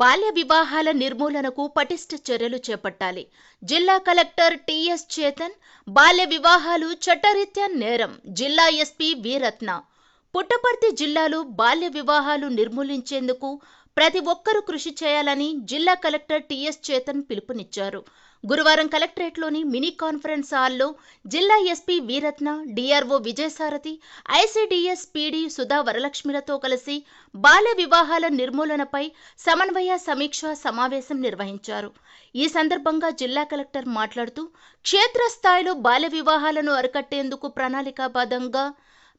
బాల్య వివాహాల నిర్మూలనకు పటిష్ట చర్యలు చేపట్టాలి. జిల్లా కలెక్టర్ టిఎస్ చేతన్ బాల్య వివాహాలు చట్టరీత్యా నేరం జిల్లా ఎస్పీ వీరత్న. పుట్టపర్తి జిల్లాలో బాల్య వివాహాలు నిర్మూలించేందుకు ప్రతి ఒక్కరూ కృషి చేయాలని జిల్లా కలెక్టర్ టిఎస్ చేతన్ పిలుపునిచ్చారు. గురువారం కలెక్టరేట్లోని మినీ కాన్ఫరెన్స్ హాల్లో జిల్లా SP Veeratna DRO Vijayasarathi ICDS PD Sudha వరలక్ష్మిలతో కలిసి బాల్య వివాహాల నిర్మూలనపై సమన్వయ సమీక్ష సమావేశం నిర్వహించారు. ఈ సందర్భంగా జిల్లా కలెక్టర్ మాట్లాడుతూ క్షేత్రస్థాయిలో బాల్య వివాహాలను అరికట్టేందుకు ప్రణాళికాబద్ధంగా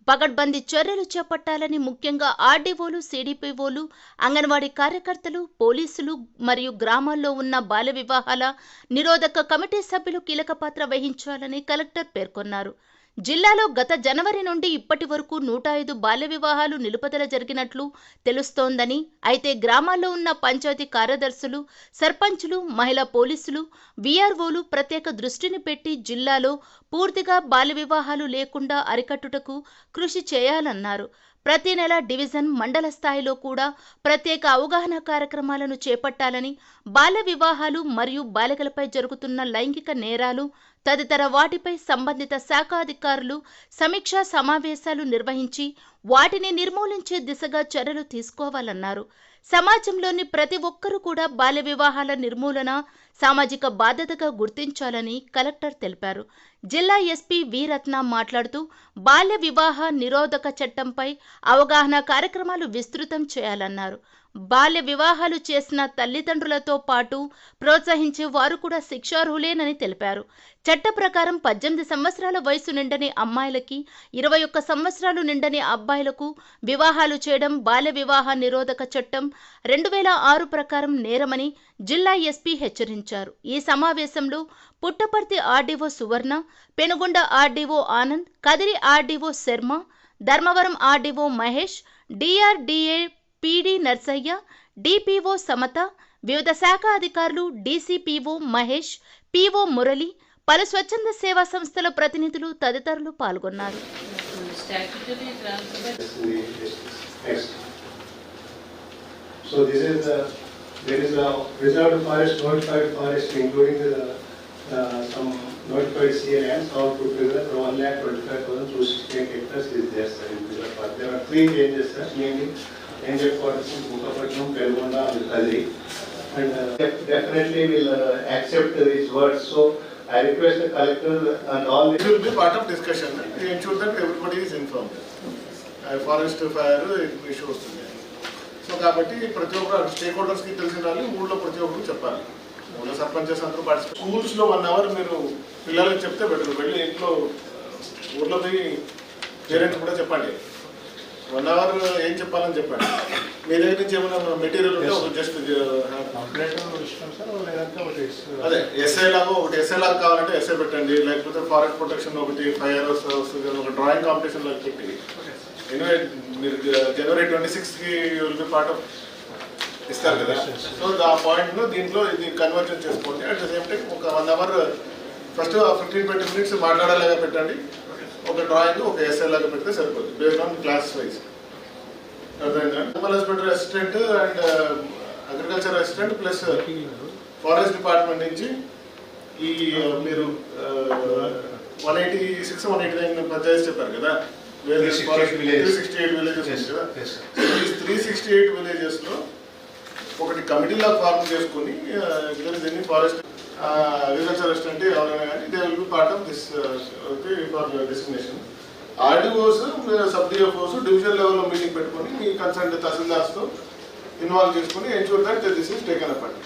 పగడ్బందీ చర్యలు చేపట్టాలని ముఖ్యంగా ఆర్డీఓలు సిడిపిఓలు అంగన్వాడీ కార్యకర్తలు పోలీసులు మరియు గ్రామాల్లో ఉన్న బాల్య వివాహాల నిరోధక కమిటీ సభ్యులు కీలక పాత్ర వహించాలని కలెక్టర్ పేర్కొన్నారు. జిల్లాలో గత జనవరి నుండి ఇప్పటి వరకు నూట ఐదు బాల్య వివాహాలు నిలుపుదల జరిగినట్లు తెలుస్తోందని అయితే గ్రామాల్లో ఉన్న పంచాయతీ కార్యదర్శులు సర్పంచులు మహిళా పోలీసులు వీఆర్ఓలు ప్రత్యేక దృష్టిని పెట్టి జిల్లాలో పూర్తిగా బాల్య వివాహాలు లేకుండా అరికట్టుటకు కృషి చేయాలన్నారు. ప్రతి నెల డివిజన్ మండల స్థాయిలో కూడా ప్రత్యేక అవగాహన కార్యక్రమాలను చేపట్టాలని బాల్య వివాహాలు మరియు బాలికలపై జరుగుతున్న లైంగిక నేరాలు తదితర వాటిపై సంబంధిత శాఖాధికారులు సమీక్షా సమావేశాలు నిర్వహించి వాటిని నిర్మూలించే దిశగా చర్యలు తీసుకోవాలన్నారు. సమాజంలోని ప్రతి ఒక్కరూ కూడా బాల్య వివాహాల నిర్మూలన సామాజిక బాధ్యతగా గుర్తించాలని కలెక్టర్ తెలిపారు. జిల్లా ఎస్పీ వీరత్న మాట్లాడుతూ బాల్య వివాహ నిరోధక చట్టంపై అవగాహన కార్యక్రమాలు విస్తృతం చేయాలన్నారు. బాల్య వివాహాలు చేసిన తల్లిదండ్రులతో పాటు ప్రోత్సహించే వారు కూడా శిక్షార్హులేనని తెలిపారు. చట్ట ప్రకారం పద్దెనిమిది సంవత్సరాల వయసు నిండని అమ్మాయిలకి ఇరవై ఒక్క సంవత్సరాలు నిండని అబ్బాయిలకు వివాహాలు చేయడం బాల్య వివాహ నిరోధక చట్టం రెండు వేల ఆరు ప్రకారం నేరమని జిల్లా ఎస్పీ హెచ్చరించారు. ఈ సమావేశంలో Puttaparthi RDO Suvarna Penukonda RDO Anand Kadiri RDO Sharma Dharmavaram RDO Mahesh DRDA PD Narsaiah DPO Samatha వివిధ శాఖ అధికారులు డీసీపీఓ మహేష్ పిఓ మురళి పలు స్వచ్ఛంద సేవా సంస్థల ప్రతినిధులు తదితరులు పాల్గొన్నారు. So this is the, There is a reserved forest, notified forest, including the, uh, some notified CA lands, all put together, 1 lakh 25,268 hectares is there, sir, in reserved forest. There are three changes, sir, mainly changes for Mukapatnam, Pelgonda, and Kadri. And uh, definitely will uh, accept these words. So I request the collector and all. It will be part of discussion. We ensure that everybody is informed. Uh, forest fire issues. So కాబట్టి ప్రతి ఒక్క stake హోల్డర్స్కి తెలిసిన వాళ్ళు ఊళ్ళో ప్రతి ఒక్కరు చెప్పాలి. ఊళ్ళో సర్పంచెస్ అందరూ పార్టిసిపేట్ స్కూల్స్లో వన్ అవర్ మీరు పిల్లలకి చెప్తే బెటర్ వెళ్ళి ఇంట్లో ఊర్లో పోయి పేరెంట్స్ కూడా చెప్పండి. వన్ అవర్ ఏం చెప్పాలని చెప్పండి. మీ దగ్గర నుంచి ఏమైనా మెటీరియల్ ఉంటే ఒక జస్ట్ అదే ఎస్ఐ లాగా ఒకటి ఎస్ఐ లాగా కావాలంటే ఎస్ఐ పెట్టండి. లేకపోతే ఫారెస్ట్ ప్రొటెక్షన్ ఒకటి ఫైర్ వస్తుంది ఒక డ్రాయింగ్ కాంపిటీషన్ లాగా పెట్టి ఎనివే మీరు జనవరి ట్వంటీ సిక్స్త్కి విల్ బి పార్ట్ ఆఫ్ ఇస్తారు కదా. సో ఆ పాయింట్ను దీంట్లో ఇది కన్వర్జన్ చేసుకోండి. అట్ ద సేమ్ టైం ఒక one hour first fifteen twenty minutes మాట్లాడేలాగా పెట్టండి. ఒక డ్రాయింగ్ ఒక ఎస్ఐ లాగా పెడితే సరిపోతుంది బేస్డ్ ఆన్ క్లాస్ వైజ్ అర్థమైందా? Animal husbandry assistant and agriculture assistant plus forest department నుంచి ఈ uh, మీరు one eighty six one eighty nine panchayat చెప్పారు కదా. 368 villages. Three sixty eight villages కదా? త్రీ సిక్స్టీ ఎయిట్ విలేజెస్లో ఒకటి కమిటీ లాగా ఫార్మ్ చేసుకుని దీన్ని ఫారెస్ట్ అగ్రికల్చర్ అసిస్టెంట్ ఎవరైనా కానీ they will be part of this for destination RDOs sub DFOs division లెవెల్లో మీటింగ్ పెట్టుకొని మీ కన్సల్ట్ తహసీల్దార్స్తో ఇన్వాల్వ్ చేసుకుని ensure that this is taken up అండి